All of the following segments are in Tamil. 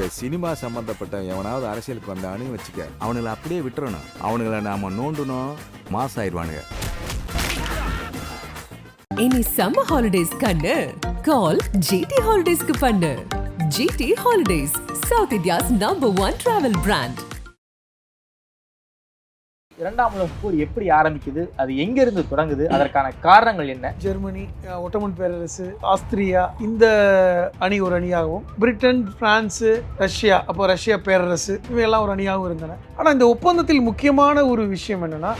இந்த சினிமா சம்பந்தப்பட்ட எவனாவது அரசியலுக்கு வந்தான்னு வச்சுக்க அவனுங்களை அப்படியே விட்டுறணும். அவனுங்களை நாம நோண்டணும் மாஸ் ஆயிடுவானுங்க இனி சம்மர் ஹாலிடேஸ் கண்ணு. கால் ஜிடி ஹாலிடேஸ்க்கு பண்ணு. GT holidays South India's number one travel brand இரண்டாம் உலக போர் எப்படி ஆரம்பிக்குது அது எங்கிருந்து தொடங்குது அதற்கான காரணங்கள் என்ன? ஜெர்மனி ஒட்டமன் பேரரசு ஆஸ்திரியா இந்த அணி ஒரு அணியாகவும் பிரிட்டன் பிரான்ஸு ரஷ்யா அப்போ ரஷ்யா பேரரசு இவையெல்லாம் ஒரு அணியாகவும் இருந்தன. ஆனால் இந்த ஒப்பந்தத்தில் முக்கியமான ஒரு விஷயம் என்னன்னா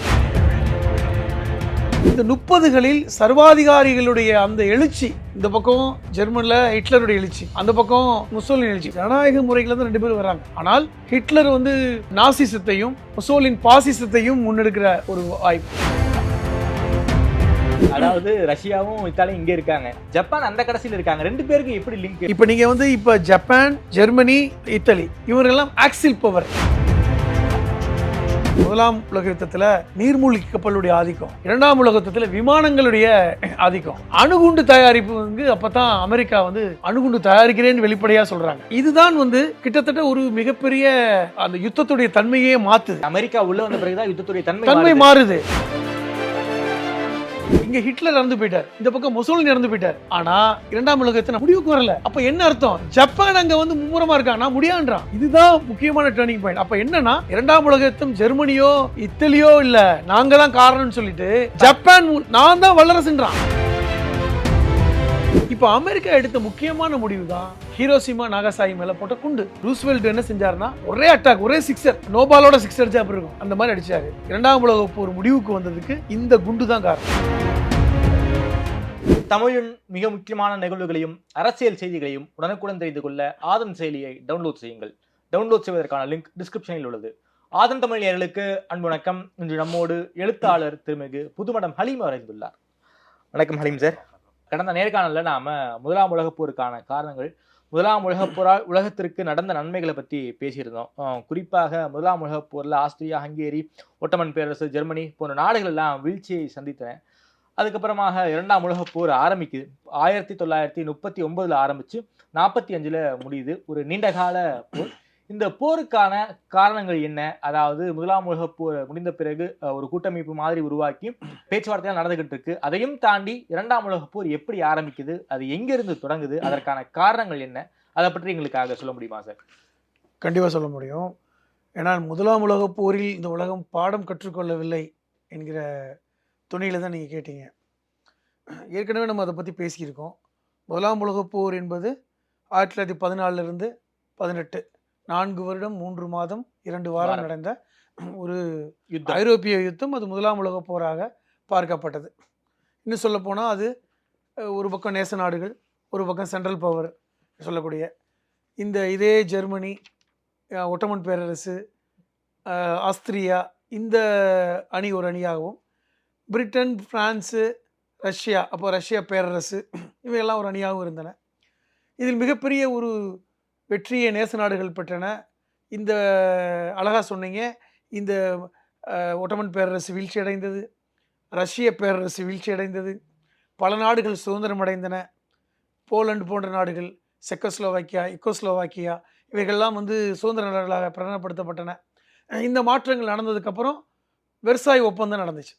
இந்த முப்பதுகளில் சர்வாதிகாரிகளுடைய அந்த எழுச்சி இந்த பக்கம் ஜெர்மன்ல ஹிட்லருடைய எழுச்சி அந்த பக்கம் முசோலின் எழுச்சி ஜனநாயக முறைகள் தான் ரெண்டு பேரும் வராங்க. ஆனால் ஹிட்லர் வந்து நாசிசத்தையும் முசோலின் பாசிசத்தையும் முன்னெடுக்கிற ஒரு வாய்ப்பு. அதாவது ரஷ்யாவும் இத்தாலியும் இங்க இருக்காங்க. ஜப்பான் அந்த கடைசியில் இருக்காங்க. ரெண்டு பேருக்கு எப்படி லிங்க் இப்போ நீங்க வந்து இப்போ ஜப்பான் ஜெர்மனி இத்தாலி இவரெல்லாம் ஆக்சில் பவர் முதலாம் உலக யுத்தத்துல நீர்மூழ்கி கப்பலுடைய ஆதிக்கம். இரண்டாம் உலக யுத்தத்துல விமானங்களுடைய ஆதிக்கம். அணுகுண்டு தயாரிப்பு வந்து அப்பதான் அமெரிக்கா வந்து அணுகுண்டு தயாரிக்கிறேன்னு வெளிப்படையா சொல்றாங்க. இதுதான் வந்து கிட்டத்தட்ட ஒரு மிகப்பெரிய அந்த யுத்தத்துடைய தன்மையே மாத்துது. அமெரிக்கா உள்ள வந்த பிறகுதான் யுத்தத்துடைய தன்மை தன்மை மாறுது. இங்க ஹிட்லர் இறந்து போயிட்டார். இந்த பக்கம் முசோலினி இறந்து போயிட்டார். ஆனா இரண்டாம் உலகத்தை முடிவுக்கு வரல. அப்ப என்ன அர்த்தம்? ஜப்பான் அங்க வந்து மும்முரமா இருக்கான் முடியான்றான். இதுதான் முக்கியமான டேர்னிங் பாயிண்ட் அப்ப என்னன்னா இரண்டாம் உலகத்தும் ஜெர்மனியோ இத்தாலியோ இல்ல நாங்க தான் காரணம்னு சொல்லிட்டு ஜப்பான் நான் தான் வல்லரசுன்றான். இப்போ அமெரிக்கா எடுத்த முக்கியமான முடிவு தான் ஹீரோசிமா நாகசாயி மேல போட்ட குண்டு. ரூஸ்வெல்ட் என்ன செஞ்சாருன்னா ஒரே அட்டாக் ஒரே சிக்ஸர் நோபாலோட சிக்ஸ் அடிச்சா இருக்கும்? அந்த மாதிரி அடிச்சாரு. இரண்டாம் உலக போர் முடிவுக்கு வந்ததுக்கு இந்த குண்டு தான் காரணம். தமிழின் மிக முக்கியமான நிகழ்வுகளையும் அரசியல் செய்திகளையும் உடனுக்குடன் தெரிந்து கொள்ள ஆதன் செயலியை டவுன்லோட் செய்யுங்கள். டவுன்லோட் செய்வதற்கான லிங்க் டிஸ்கிரிப்ஷனில் உள்ளது. ஆதன் தமிழ் நேர்களுக்கு அன்பு வணக்கம். இன்று நம்மோடு எழுத்தாளர் திருமிகு புதுமடம் ஹலீம் வரைந்துள்ளார் வணக்கம் ஹலீம் சார் கடந்த நேர்காணலில் நாம் முதலாம் உலகப் போருக்கான காரணங்கள் முதலாம் உலகப் போரால் உலகத்திற்கு நடந்த நன்மைகளை பற்றி பேசியிருந்தோம். குறிப்பாக முதலாம் உலகப் போரில் ஆஸ்திரியா ஹங்கேரி ஒட்டமன் பேரரசு ஜெர்மனி போன்ற நாடுகள் எல்லாம் வீழ்ச்சியை சந்தித்தன. அதுக்கப்புறமாக இரண்டாம் உலகப் போர் ஆரம்பிக்குது. ஆயிரத்தி தொள்ளாயிரத்தி முப்பத்தி ஒன்பதில் ஆரம்பித்து நாற்பத்தி அஞ்சில் முடியுது. ஒரு நீண்டகால போர். இந்த போருக்கான காரணங்கள் என்ன? அதாவது முதலாம் உலகப் போர் முடிந்த பிறகு ஒரு கூட்டமைப்பு மாதிரி உருவாக்கி பேச்சுவார்த்தைகள் நடந்துகிட்டு இருக்கு. அதையும் தாண்டி இரண்டாம் உலகப் போர் எப்படி ஆரம்பிக்குது? அது எங்கிருந்து தொடங்குது? அதற்கான காரணங்கள் என்ன? அதை பற்றி எங்களுக்காக சொல்ல முடியுமா சார்? கண்டிப்பாக சொல்ல முடியும். ஏன்னா முதலாம் உலகப் போரில் இந்த உலகம் பாடம் கற்றுக்கொள்ளவில்லை என்கிற துணையில் தான் நீங்கள் கேட்டீங்க. ஏற்கனவே நம்ம அதை பற்றி பேசியிருக்கோம். முதலாம் உலகப் போர் என்பது ஆயிரத்தி தொள்ளாயிரத்தி பதினாலிருந்து பதினெட்டு. நான்கு வருடம் மூன்று மாதம் இரண்டு வாரம். நடந்த ஒரு யுத்தம். ஐரோப்பிய யுத்தம். அது முதலாம் உலகப் போராக பார்க்கப்பட்டது. இன்னும் சொல்ல போனால் அது ஒரு பக்கம் நேச நாடுகள் ஒரு பக்கம் சென்ட்ரல் பவர் சொல்லக்கூடிய இந்த இதே ஜெர்மனி ஒட்டமன் பேரரசு ஆஸ்திரியா இந்த அணி ஒரு அணியாகவும் பிரிட்டன் பிரான்ஸு ரஷ்யா அப்போ ரஷ்யா பேரரசு இவையெல்லாம் ஒரு அணியாகவும் இருந்தன. இதில் மிகப்பெரிய ஒரு வெற்றியை நேச நாடுகள் பெற்றன. இந்த அழகா சொன்னீங்க. இந்த ஒட்டமன் பேரரசு வீழ்ச்சி அடைந்தது ரஷ்ய பேரரசு வீழ்ச்சி அடைந்தது பல நாடுகள் சுதந்திரம் அடைந்தன. போலந்து போன்ற நாடுகள் செக்கோஸ்லோவாக்கியா இக்கோஸ்லோவாக்கியா இவைகள்லாம் வந்து சுதந்திர நாடுகளாக பிரகடனப்படுத்தப்பட்டன. இந்த மாற்றங்கள் நடந்ததுக்கப்புறம் வெர்சாய் ஒப்பந்தம் நடந்துச்சு.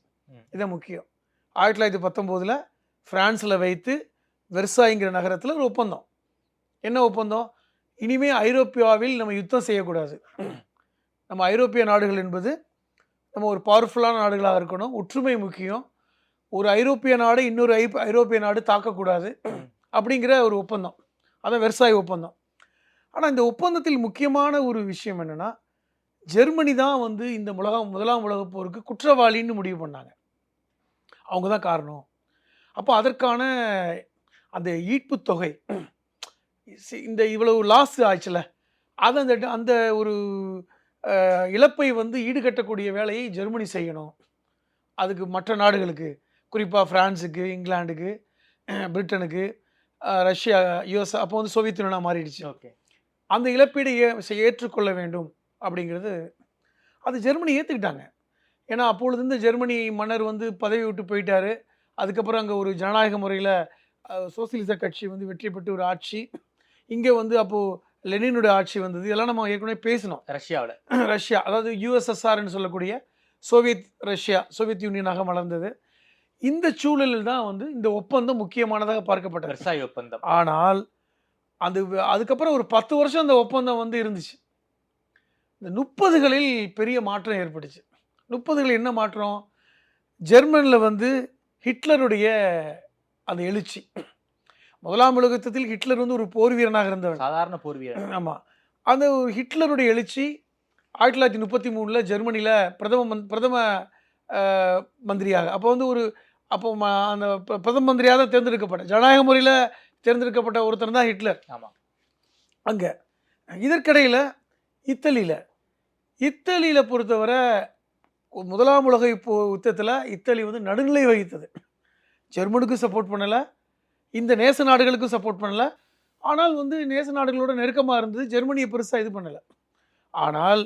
இதான் முக்கியம். ஆயிரத்தி தொள்ளாயிரத்தி பத்தொம்போதில் ஃப்ரான்ஸில் வைத்து வெர்சாய்ங்கிற நகரத்தில் ஒரு ஒப்பந்தம். என்ன ஒப்பந்தம்? இனிமேல் ஐரோப்பியாவில் நம்ம யுத்தம் செய்யக்கூடாது. நம்ம ஐரோப்பிய நாடுகள் என்பது நம்ம ஒரு பவர்ஃபுல்லான நாடுகளாக இருக்கணும். ஒற்றுமை முக்கியம். ஒரு ஐரோப்பிய நாடு இன்னொரு ஐ ஐரோப்பிய நாடு தாக்கக்கூடாது. அப்படிங்கிற ஒரு ஒப்பந்தம். அதான் வெர்சாய் ஒப்பந்தம். ஆனால் இந்த ஒப்பந்தத்தில் முக்கியமான ஒரு விஷயம் என்னென்னா ஜெர்மனி தான் வந்து இந்த உலகம் முதலாம் உலகப் போருக்கு குற்றவாளின்னு முடிவு பண்ணாங்க. அவங்க தான் காரணம். அப்போ அதற்கான அந்த ஈட்பு தொகை இந்த இவ்வளவு லாஸ் ஆச்சுல. அது அந்த அந்த ஒரு இழப்பை வந்து ஈடுகட்டக்கூடிய வேலையை ஜெர்மனி செய்யணும். அதுக்கு மற்ற நாடுகளுக்கு குறிப்பாக ஃப்ரான்ஸுக்கு இங்கிலாந்துக்கு பிரிட்டனுக்கு ரஷ்யா யுஎஸ் அப்போ வந்து சோவியத் யூனியனாக மாறிடுச்சு. ஓகே. அந்த இழப்பீடு ஏ ஏற்றுக்கொள்ள வேண்டும் அப்படிங்கிறது அது ஜெர்மனி ஏற்றுக்கிட்டாங்க ஏன்னா அப்பொழுது இந்த ஜெர்மனி மன்னர் வந்து பதவி விட்டு போயிட்டாரு. அதுக்கப்புறம் அங்கே ஒரு ஜனநாயக முறையில் சோசியலிச கட்சி வந்து வெற்றி பெற்று ஒரு ஆட்சி. இங்கே வந்து அப்போது லெனினுடைய ஆட்சி வந்தது. இதெல்லாம் நம்ம ஏற்கனவே பேசினோம். ரஷ்யாவுல. ரஷ்யா அதாவது யூஎஸ்எஸ்ஆர்னு சொல்லக்கூடிய சோவியத் ரஷ்யா சோவியத் யூனியனாக வளர்ந்தது இந்த சூழலில் தான் வந்து இந்த ஒப்பந்தம் முக்கியமானதாக பார்க்கப்பட்டது. வெர்சாய் ஒப்பந்தம். ஆனால் அது அதுக்கப்புறம் ஒரு பத்து வருஷம் அந்த ஒப்பந்தம் வந்து இருந்துச்சு. இந்த முப்பதுகளில் பெரிய மாற்றம் ஏற்பட்டுச்சு. முப்பதுகளில் என்ன மாற்றம்? ஜெர்மனில் வந்து ஹிட்லருடைய அந்த எழுச்சி. முதலாம் உலகத்தில் ஹிட்லர் வந்து ஒரு போர் வீரனாக இருந்தவன் சாதாரண போர் வீரர். ஆமாம் அந்த ஒரு ஹிட்லருடைய எழுச்சி ஆயிரத்தி தொள்ளாயிரத்தி முப்பத்தி மூணில் ஜெர்மனியில் பிரதம மந் பிரதம மந்திரியாக. அப்போ வந்து ஒரு அப்போ ம- அந்த பிர- பிரதம மந்திரியாக தான் தேர்ந்தெடுக்கப்பட்ட. ஜனநாயக முறையில் தேர்ந்தெடுக்கப்பட்ட ஒருத்தர் தான் ஹிட்லர். ஆமா. அங்கே. இதற்கிடையில் இத்தாலியில் இத்தாலியில் பொறுத்தவரை முதலாம் உலக இப்போ யுத்தத்தில் இத்தாலி வந்து நடுநிலை வகித்தது. ஜெர்மனுக்கும் சப்போர்ட் பண்ணலை இந்த நேச நாடுகளுக்கும் சப்போர்ட் பண்ணலை. ஆனால் வந்து நேச நாடுகளோட நெருக்கமாக இருந்தது ஜெர்மனியை பெருசாக இது பண்ணலை. ஆனால்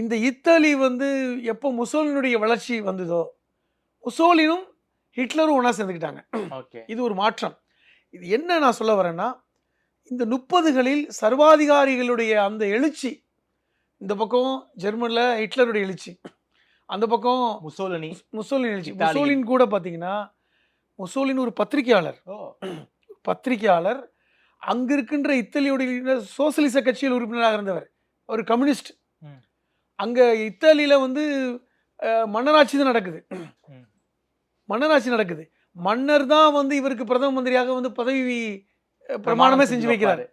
இந்த இத்தாலி வந்து எப்போ முசோலினுடைய வளர்ச்சி வந்ததோ முசோலினும் ஹிட்லரும் ஒன்றா சேர்ந்துக்கிட்டாங்க. ஓகே. இது ஒரு மாற்றம். இது என்ன நான் சொல்ல வரேன்னா இந்த முப்பதுகளில் சர்வாதிகாரிகளுடைய அந்த எழுச்சி இந்த பக்கம் ஜெர்மனில் ஹிட்லருடைய எழுச்சி அந்த பக்கம் முசோலினி. முசோலின் எழுச்சி. முசோலின் கூட பார்த்தீங்கன்னா முசோலின் ஒரு பத்திரிகையாளர். பத்திரிகையாளர் அங்க இருக்கின்ற இத்தாலியோட சோசலிச கட்சியில் உறுப்பினராக இருந்தவர். ஒரு கம்யூனிஸ்ட். அங்க இத்தாலியில வந்து மன்னராட்சி தான் நடக்குது. மன்னராட்சி நடக்குது. மன்னர் தான் வந்து இவருக்கு பிரதம மந்திரியாக வந்து பதவி பிரமாணமே செஞ்சு வைக்கிறார்.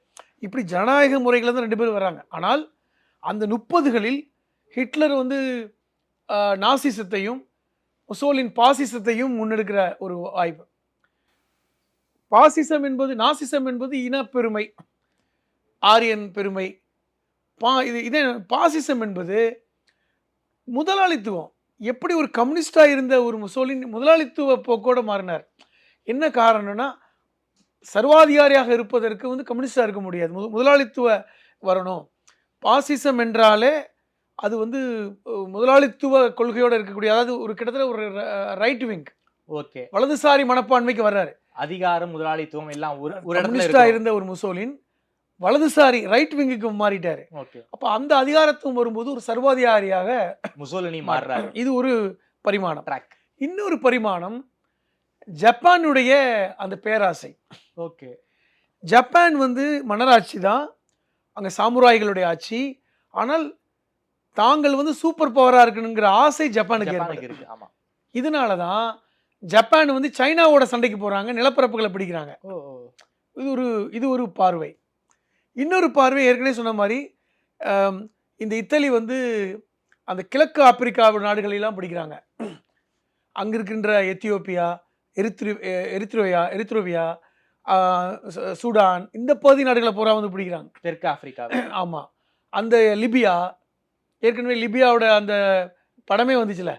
இப்படி ஜனநாயக முறைகளை தான் ரெண்டு பேரும் வராங்க. ஆனால் அந்த முப்பதுகளில் ஹிட்லர் வந்து நாசிசத்தையும் முசோலின் பாசிசத்தையும் முன்னெடுக்கிற ஒரு வாய்ப்பு பாசிசம் என்பது நாசிசம் என்பது இனப்பெருமை ஆரியன் பெருமை. பா இது இதே பாசிசம் என்பது முதலாளித்துவம். எப்படி ஒரு கம்யூனிஸ்டாக இருந்த ஒரு முசோலின் முதலாளித்துவ போக்கோட மாறினார். என்ன காரணம்னா சர்வாதிகாரியாக இருப்பதற்கு வந்து கம்யூனிஸ்டாக இருக்க முடியாது. முதலாளித்துவ வரணும். பாசிசம் என்றாலே அது வந்து முதலாளித்துவ கொள்கையோடு இருக்கக்கூடிய அதாவது ஒரு கிட்டத்தட்ட ஒரு ரைட் விங் ஓகே. வலதுசாரி மனப்பான்மைக்கு வர்றாரு. அதிகாரம் முதலாளித்துவம் எல்லாம் ஒரு ஒரு இடத்துல இருந்த ஒரு முசோலின் வலதுசாரி ரைட் விங்குக்கு மாறிட்டாரு. ஓகே. அப்ப அந்த அதிகாரத்துவம் வரும்போது ஒரு சர்வாதிகாரியாக முசோலினி மாறுறாரு. இது ஒரு பரிமாணம். ட்ராக் இன்னொரு பரிமாணம் ஜப்பானுடைய அந்த பேராசை. ஓகே. ஜப்பான் வந்து மன்னராட்சி தான். அங்கே சாமுராய்களுடைய ஆட்சி. ஆனால் தாங்கள் வந்து சூப்பர் பவராக இருக்கணுங்கிற ஆசை ஜப்பானுக்கு இருக்கு ஆமா. இதனால தான் ஜப்பான் வந்து சைனாவோட சண்டைக்கு போகிறாங்க நிலப்பரப்புகளை பிடிக்கிறாங்க. இது ஒரு இது ஒரு பார்வை. இன்னொரு பார்வை ஏற்கனவே சொன்ன மாதிரி இந்த இத்தாலி வந்து அந்த கிழக்கு ஆப்பிரிக்கா நாடுகளெல்லாம் பிடிக்கிறாங்க. அங்கே இருக்கின்ற எத்தியோப்பியா எரித்ரி எரித்ரோயா எரித்ரோவியா சூடான் இந்த பகுதி நாடுகளை பூரா வந்து பிடிக்கிறாங்க. தெற்கு ஆப்பிரிக்கா ஆமாம் அந்த லிபியா ஏற்கனவே லிபியாவோட அந்த படமே வந்துச்சுல.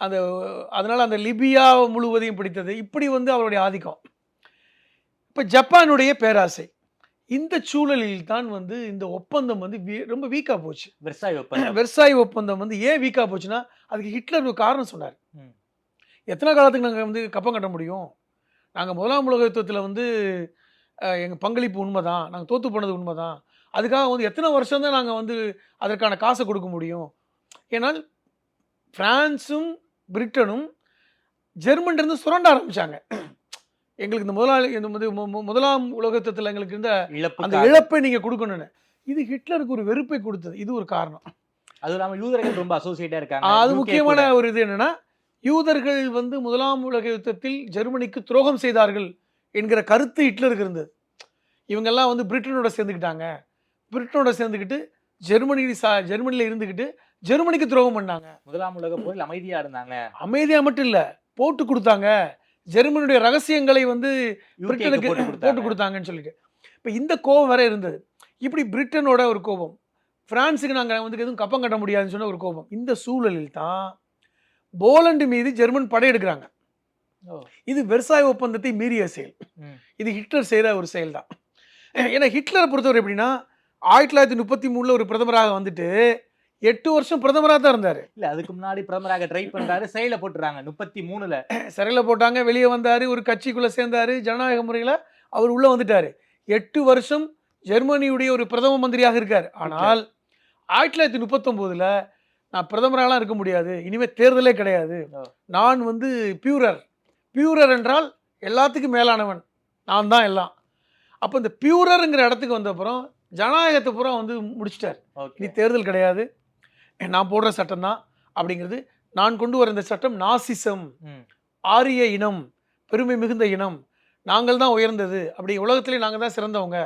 அந்த அதனால் அந்த லிபியா முழுவதையும் பிடித்தது. இப்படி வந்து அவருடைய ஆதிக்கம். இப்போ ஜப்பானுடைய பேராசை. இந்த சூழலில் தான் வந்து இந்த ஒப்பந்தம் வந்து வீ- ரொம்ப வீக்காக போச்சு. வெர்சாய் ஒப்பந்தம். வெர்சாய் ஒப்பந்தம் வந்து ஏன் வீக்காக போச்சுன்னா அதுக்கு ஹிட்லர் ஒரு காரணம் சொன்னார். எத்தனை காலத்துக்கு நாங்கள் வந்து கப்பம் கட்ட முடியும்? நாங்கள் முதலாம் உலக யுத்தத்தில் வந்து எங்கள் பங்களிப்பு உண்மை தான் நாங்கள் தோற்று போனது உண்மை தான் அதுக்காக வந்து எத்தனை வருஷம் தான் நாங்கள் வந்து அதற்கான காசை கொடுக்க முடியும்? ஏன்னால் பிரான்ஸும் பிரிட்டனும் ஜெர்மன்லேருந்து சுரண்ட ஆரம்பிச்சாங்க. எங்களுக்கு இந்த முதலாளி இந்த முதலாம் உலக யுத்தத்தில் எங்களுக்கு இருந்த இழப்பு அந்த இழப்பை நீங்கள் கொடுக்கணும்னு. இது ஹிட்லருக்கு ஒரு வெறுப்பை கொடுத்தது. இது ஒரு காரணம். அதுவும் இல்லாம யூதர்கள் ரொம்ப அசோசியேட்டா இருக்காங்க. அது முக்கியமான. ஒரு இது என்னன்னா யூதர்கள் வந்து முதலாம் உலக யுத்தத்தில் ஜெர்மனிக்கு துரோகம் செய்தார்கள் என்கிற கருத்து ஹிட்லருக்கு இருந்தது. இவங்கெல்லாம் வந்து பிரிட்டனோட சேர்ந்துக்கிட்டாங்க. பிரிட்டனோட சேர்ந்துக்கிட்டு ஜெர்மனி சா ஜெர்மனியில் இருந்துக்கிட்டு ஜெர்மனிக்கு துரோகம் பண்ணாங்க. முதலாம் உலக போரில் அமைதியா இருந்தாங்க. அமைதியாக மட்டும் இல்லை போட்டு கொடுத்தாங்க. ஜெர்மனியுடைய ரகசியங்களை வந்து பிரிட்டனுக்கு போட்டு போட்டு கொடுத்தாங்க கொடுத்தாங்கன்னு சொல்லிட்டு. இப்போ இந்த கோபம் வேற இருந்தது. இப்படி பிரிட்டனோட ஒரு கோபம் பிரான்ஸுக்கு நாங்கள் வந்து எதுவும் கப்பம் கட்ட முடியாதுன்னு சொன்ன ஒரு கோபம் இந்த சூழலில் தான் போலந்து மீது ஜெர்மன் படையெடுக்கிறாங்க. இது வெர்சாய் ஒப்பந்தத்தை மீறிய செயல். இது ஹிட்லர் செய்கிற ஒரு செயல் தான் ஏன்னா ஹிட்லரை பொறுத்தவரை எப்படின்னா ஆயிரத்தி தொள்ளாயிரத்தி முப்பத்தி மூணில் ஒரு பிரதமராக வந்துட்டு எட்டு வருஷம் பிரதமராக தான் இருந்தார். இல்ல அதுக்கு முன்னாடி பிரதமராக ட்ரை பண்றாரு செயல போட்டுறாங்க முப்பத்தி மூணுல. சிறையில் போட்டாங்க வெளியே வந்தார் ஒரு கட்சிக்குள்ளே சேர்ந்தார் ஜனநாயக முறையில் அவர் உள்ளே வந்துட்டார். எட்டு வருஷம் ஜெர்மனியுடைய ஒரு பிரதம மந்திரியாக இருக்கார். ஆனால் ஆயிரத்தி தொள்ளாயிரத்தி முப்பத்தொம்போதுல நான் பிரதமராலாம் இருக்க முடியாது இனிமே தேர்தலே கிடையாது. நான் வந்து பியூரர். பியூரர் என்றால் எல்லாத்துக்கும் மேலானவன். நான் தான் எல்லாம். அப்போ இந்த பியூரருங்கிற இடத்துக்கு வந்த அப்புறம் ஜனநாயகத்தை பூரா வந்து முடிச்சிட்டார். ஓகே. தேர்தல் கிடையாது. நான் போடுற சட்டம் தான் அப்படிங்கிறது. நான் கொண்டு வர இந்த சட்டம் நாசிசம். ஆரிய இனம் பெருமை மிகுந்த இனம். நாங்கள் தான் உயர்ந்தது. அப்படி உலகத்திலே நாங்கள் தான் சிறந்தவங்க.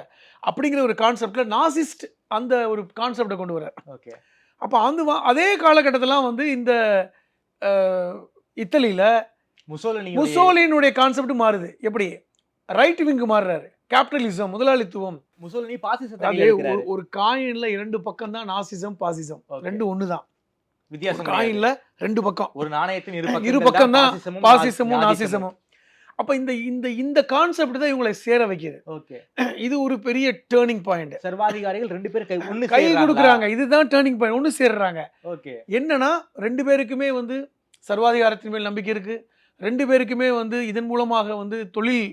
அப்படிங்கிற ஒரு கான்செப்டில் நாசிஸ்ட் அந்த ஒரு கான்செப்டை கொண்டு வர ஓகே. அப்போ அந்த அதே காலகட்டத்திலாம் வந்து இந்த இத்தலியில் முசோலினி முசோலினுடைய கான்செப்ட் மாறுது. எப்படி? ரைட் விங்கு மாறுறாரு. கேபிட்டலிசம் முதலாளித்துவம் முசோலினி பாசிசத்தை ஒரு- ஒரு காயின்ல இரண்டு பக்கம் தான் நாசிசம் பாசிசம். ரெண்டு ஒன்று தான் வித்தியாசம். காயின்ல ரெண்டு பக்கம். ஒரு நாணயத்தின் இரு இரு பக்கம் தான் பாசிசமும் நாசிசமும். அப்ப இந்த இந்த இந்த கான்செப்ட் தான் இவங்களை சேர வைக்குது. ஓகே இது ஒரு பெரிய டேர்னிங் பாயிண்ட் சர்வாதிகாரிகள் ரெண்டு பேரும் கை ஒண்ணு கை? கொடுக்குறாங்க. இதுதான் டேர்னிங் பாயிண்ட் ஒன்று சேர்றாங்க. ஓகே என்னன்னா ரெண்டு பேருக்குமே வந்து சர்வாதிகாரத்தின் மேல் நம்பிக்கை இருக்கு. ரெண்டு பேருக்குமே வந்து இதன் மூலமாக வந்து தொழில்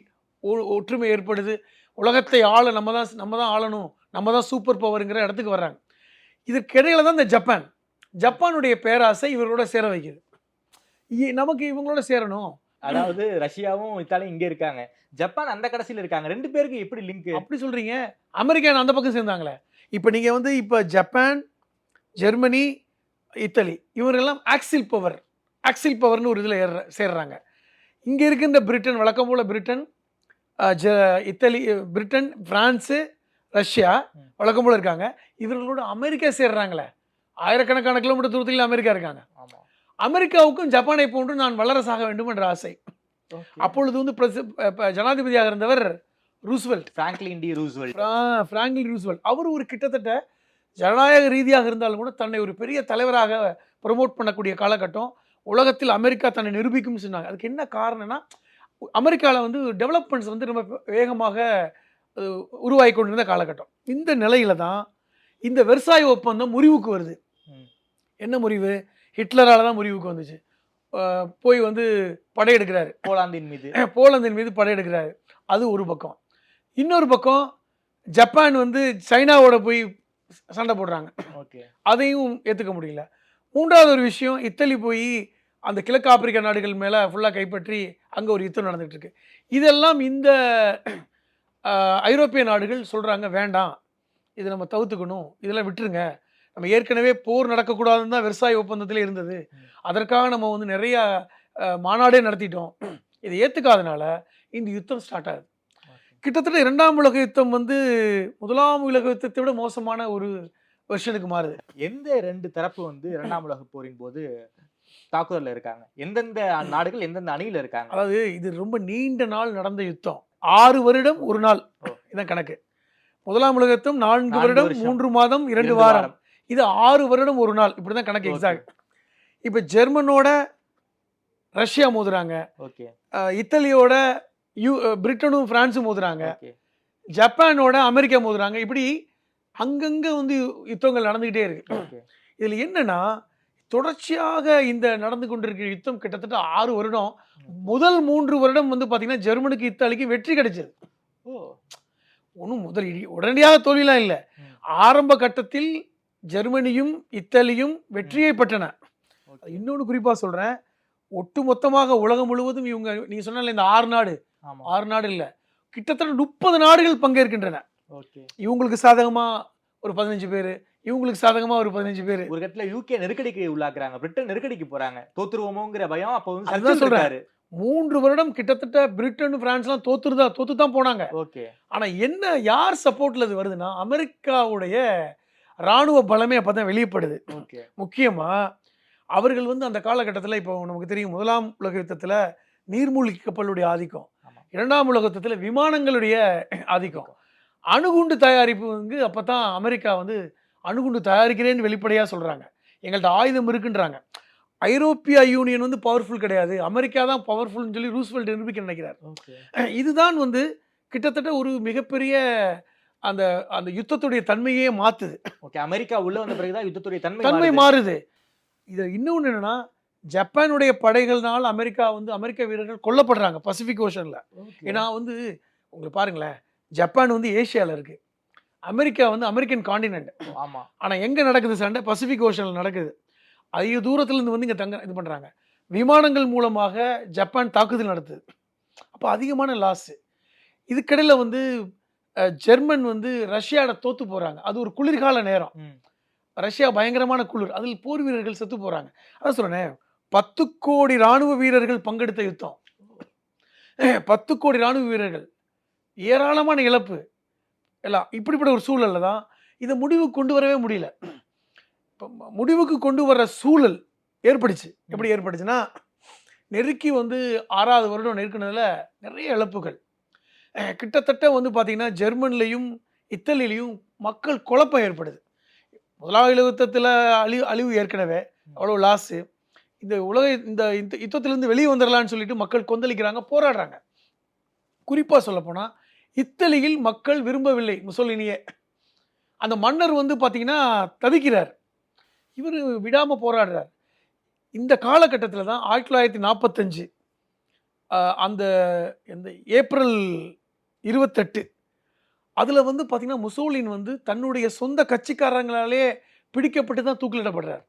ஒற்றுமை ஏற்படுது. உலகத்தை ஆள நம்ம தான் நம்ம தான் ஆளணும் நம்ம தான் சூப்பர் பவருங்கிற இடத்துக்கு வர்றாங்க. இதற்கிடையில தான் இந்த ஜப்பான். ஜப்பானுடைய பேராசை இவர்களோட சேர வைக்குது. இ- நமக்கு இவங்களோட சேரணும். அதாவது ரஷ்யாவும் இத்தாலியும் இங்க இருக்காங்க. ஜப்பான் அந்த கடைசியில இருக்காங்க. ரெண்டு பேருக்கு எப்படி லிங்க் அப்படி சொல்றீங்க. அமெரிக்கா அந்த பக்கம் சேர்ந்தாங்களே. இப்போ நீங்க வந்து இப்போ ஜப்பான் ஜெர்மனி இத்தாலி இவரெல்லாம் ஆக்சில் பவர் ஆக்சில் பவர்னு ஒரு இதில் ஏற சேர்றாங்க. இங்கே இருக்கின்ற பிரிட்டன் வழக்கம் போல் Britain Italy Britain France Russia. வழக்கம் போல் இருக்காங்க. இவர்களோட அமெரிக்கா சேர்றாங்களே. ஆயிரக்கணக்கான கிலோமீட்டர் தூரத்தில் அமெரிக்கா இருக்காங்க. அமெரிக்காவுக்கும் ஜப்பானை போன்று நான் வல்லரசாக வேண்டும் என்ற ஆசை. அப்பொழுது வந்து ஜனாதிபதியாக இருந்தவர் ரூஸ்வெல்ட். பிராங்க்லின் டி ரூஸ்வெல்ட் ஃப்ரா- பிராங்க்லின் ரூஸ்வெல்ட் அவர் ஒரு கிட்டத்தட்ட ஜனநாயக ரீதியாக இருந்தாலும் கூட தன்னை ஒரு பெரிய தலைவராக ப்ரொமோட் பண்ணக்கூடிய காலகட்டம் உலகத்தில் அமெரிக்கா தன்னை நிரூபிக்கும்னு சொன்னாங்க. அதுக்கு என்ன காரணம்னா அமெரிக்காவில் வந்து டெவலப்மெண்ட்ஸ் வந்து ரொம்ப வேகமாக உருவாகி கொண்டிருந்த காலகட்டம். இந்த நிலையில தான் இந்த வெர்சாய் ஒப்பந்தம் முறிவுக்கு வருது. என்ன முறிவு? ஹிட்லரால தான் முறிவுக்கு வந்துச்சு. போய் வந்து படையெடுக்கிறாரு. போலாந்தின் மீது. போலந்தின் மீது படையெடுக்கிறாரு. அது ஒரு பக்கம். இன்னொரு பக்கம் ஜப்பான் வந்து சைனாவோட போய் சண்டை போடுறாங்க. ஓகே. அதையும் ஏற்றுக்க முடியல. மூன்றாவது ஒரு விஷயம் இத்தாலி போய் அந்த கிழக்கு ஆப்பிரிக்க நாடுகள் மேலே ஃபுல்லாக கைப்பற்றி அங்கே ஒரு யுத்தம் நடந்துட்டு இருக்கு இதெல்லாம் இந்த ஐரோப்பிய நாடுகள் சொல்கிறாங்க வேண்டாம். இதை நம்ம தவிர்த்துக்கணும். இதெல்லாம் விட்டுருங்க. நம்ம ஏற்கனவே போர் நடக்கக்கூடாதுன்னு தான் விவசாய ஒப்பந்தத்தில் இருந்தது. அதற்காக நம்ம வந்து நிறைய மாநாடே நடத்திட்டோம். இதை ஏற்றுக்காதனால இந்த யுத்தம் ஸ்டார்ட் ஆகுது. கிட்டத்தட்ட இரண்டாம் உலக யுத்தம் வந்து முதலாம் உலக யுத்தத்தை விட மோசமான ஒரு வெர்ஷனுக்கு மாறுது. எந்த ரெண்டு தரப்பு வந்து இரண்டாம் உலக போரின் போது தாக்குதல்ல இருக்காங்க. எந்தெந்த நாடுகள் எந்தெந்த அணியில இருக்காங்க? அதாவது இது ரொம்ப நீண்ட நாள் நடந்த யுத்தம். ஆறு வருடம் ஒரு நாள். இதான் கணக்கு. முதலாம் உலக யுத்தம் நான்கு வருடம். மூன்று மாதம் இரண்டு வாரம். இது ஆறு வருடம் ஒரு நாள். இப்படிதான் கணக்கு Okay. எக்ஸாக்ட் இப்போ ஜெர்மனோட ரஷ்யா மோதுறாங்க. இத்தாலியோட யூ பிரிட்டனும் பிரான்ஸும் மோதுறாங்க. ஜப்பானோட அமெரிக்கா மோதுறாங்க. இப்படி அங்கங்க வந்து யுத்தங்கள் நடந்துகிட்டே இருக்கு. இதுல என்னன்னா தொடர்ச்சியாக இந்த நடந்து கொண்டிருக்கிற யுத்தம் கிட்டத்தட்ட ஆறு வருடம் முதல் மூன்று வருடம் வந்து பாத்தீங்கன்னா ஜெர்மனுக்கு இத்தாலிக்கு வெற்றி கிடைச்சது. ஓ. ஒன்றும் முதல் உடனடியாக தோல்விலாம் இல்லை. ஆரம்ப கட்டத்தில் ஜெர்மனியும் இத்தாலியும் வெற்றியை பெற்றன. இன்னொன்று குறிப்பாக சொல்கிறேன் ஒட்டு மொத்தமாக உலகம் முழுவதும் இவங்க நீங்கள் சொன்னால இந்த ஆறு நாடு. ஆறு நாடு இல்லை. கிட்டத்தட்ட முப்பது நாடுகள் பங்கேற்கின்றன. இவங்களுக்கு சாதகமாக ஒரு பதினஞ்சு பேர் இவங்களுக்கு சாதகமாக ஒரு பதினஞ்சு பேர். ஒரு இடத்துல யூகே நெருக்கடிக்கு உள்ளாக்குறாங்க. பிரிட்டன் நெருக்கடிக்கு போறாங்க. தோத்துருவோமோங்கிற பயம் அப்ப வந்து அதுதான். இருக்காரு. மூன்று வருடம் கிட்டத்தட்ட பிரிட்டன் பிரான்ஸ்லாம் தோத்துருதா தோத்து தான் போனாங்க. ஓகே. ஆனா என்ன யார் சப்போர்ட்ல இது வருதுன்னா அமெரிக்காவுடைய ராணுவ பலமே அப்பதான் வெளியப்படுது. ஓகே. முக்கியமா அவர்கள் வந்து அந்த காலகட்டத்தில் இப்போ நமக்கு தெரியும் முதலாம் உலக யுத்தத்துல நீர்மூழ்கி கப்பலுடைய ஆதிக்கம். இரண்டாம் உலக யுத்தத்துல விமானங்களுடைய ஆதிக்கம். அணுகுண்டு தயாரிப்பு வந்து அப்பதான் அமெரிக்கா வந்து அணுகுண்டு தயாரிக்கிறேன்னு வெளிப்படையா சொல்றாங்க. எங்கள்ட்ட ஆயுதம் இருக்குன்றாங்க. ஐரோப்பிய யூனியன் வந்து பவர்ஃபுல் கிடையாது. அமெரிக்கா தான் பவர்ஃபுல்னு சொல்லி ரூஸ்வெல்ட் நிரூபிக்க நினைக்கிறார். இதுதான் வந்து கிட்டத்தட்ட ஒரு மிகப்பெரிய அந்த அந்த யுத்தத்துடைய தன்மையே மாத்துது. ஓகே அமெரிக்கா உள்ள வந்த பிறகுதான் யுத்தத்துடைய தன்மை தன்மை மாறுது. இது இன்னொன்று என்னன்னா ஜப்பானுடைய படைகள்னால அமெரிக்கா வந்து அமெரிக்க வீரர்கள் கொல்லப்படுறாங்க பசிபிக் ஓஷன்ல. ஏன்னா வந்து உங்களுக்கு பாருங்களேன் ஜப்பான் வந்து ஏசியால இருக்கு. அமெரிக்கா வந்து அமெரிக்கன் காண்டினென்ட் ஆமா. ஆனா எங்க நடக்குது சண்டை? பசிபிக் ஓஷன்ல நடக்குது. அதிக தூரத்துல இருந்து வந்து இங்க தங்க இது பண்றாங்க. விமானங்கள் மூலமாக ஜப்பான் தாக்குதல் நடத்துது. அப்போ அதிகமான லாஸ் இதுக்கடையில் வந்து ஜெர்மன் வந்து ரஷ்யாவோட தோத்து போறாங்க. அது ஒரு குளிர்கால நேரம். ரஷ்யா பயங்கரமான குளிர். அதில் போர் வீரர்கள் செத்து போறாங்க. அதான் சொல்றேன். பத்து கோடி ராணுவ வீரர்கள் பங்கெடுத்த யுத்தம். பத்து கோடி ராணுவ வீரர்கள். ஏராளமான இழப்பு. எல்லாம் இப்படிப்பட்ட ஒரு சூழல்ல தான் இதை முடிவுக்கு கொண்டு வரவே முடியல. இப்போ முடிவுக்கு கொண்டு வர்ற சூழல் ஏற்பட்டுச்சு எப்படி ஏற்பட்டுச்சுன்னா நெருக்கி வந்து ஆறாவது வருடம் நெருக்கினதுல நிறைய இழப்புகள். கிட்டத்தட்ட வந்து பார்த்தீங்கன்னா ஜெர்மன்லையும் இத்தாலிலையும் மக்கள் குழப்பம் ஏற்படுது. முதலாவது யுத்தத்தில் அழிவு அழிவு ஏற்கனவே அவ்வளோ லாஸு இந்த உலக இந்த இந்த யுத்தத்திலேருந்து வெளியே வந்துடலான்னு சொல்லிட்டு மக்கள் கொந்தளிக்கிறாங்க போராடுறாங்க. குறிப்பாக சொல்லப்போனால் இத்தலியில் மக்கள் விரும்பவில்லை முசோலினியே. அந்த மன்னர் வந்து பார்த்தீங்கன்னா தவிக்கிறார். இவர் விடாமல் போராடுறார். இந்த காலகட்டத்தில் தான் ஆயிரத்தி தொள்ளாயிரத்தி நாற்பத்தஞ்சு அந்த இந்த ஏப்ரல் இருபத்தெட்டு அதில் வந்து பார்த்திங்கன்னா முசோலின் வந்து தன்னுடைய சொந்த கட்சிக்காரங்களாலே பிடிக்கப்பட்டு தான் தூக்கிலிடப்படுறார்.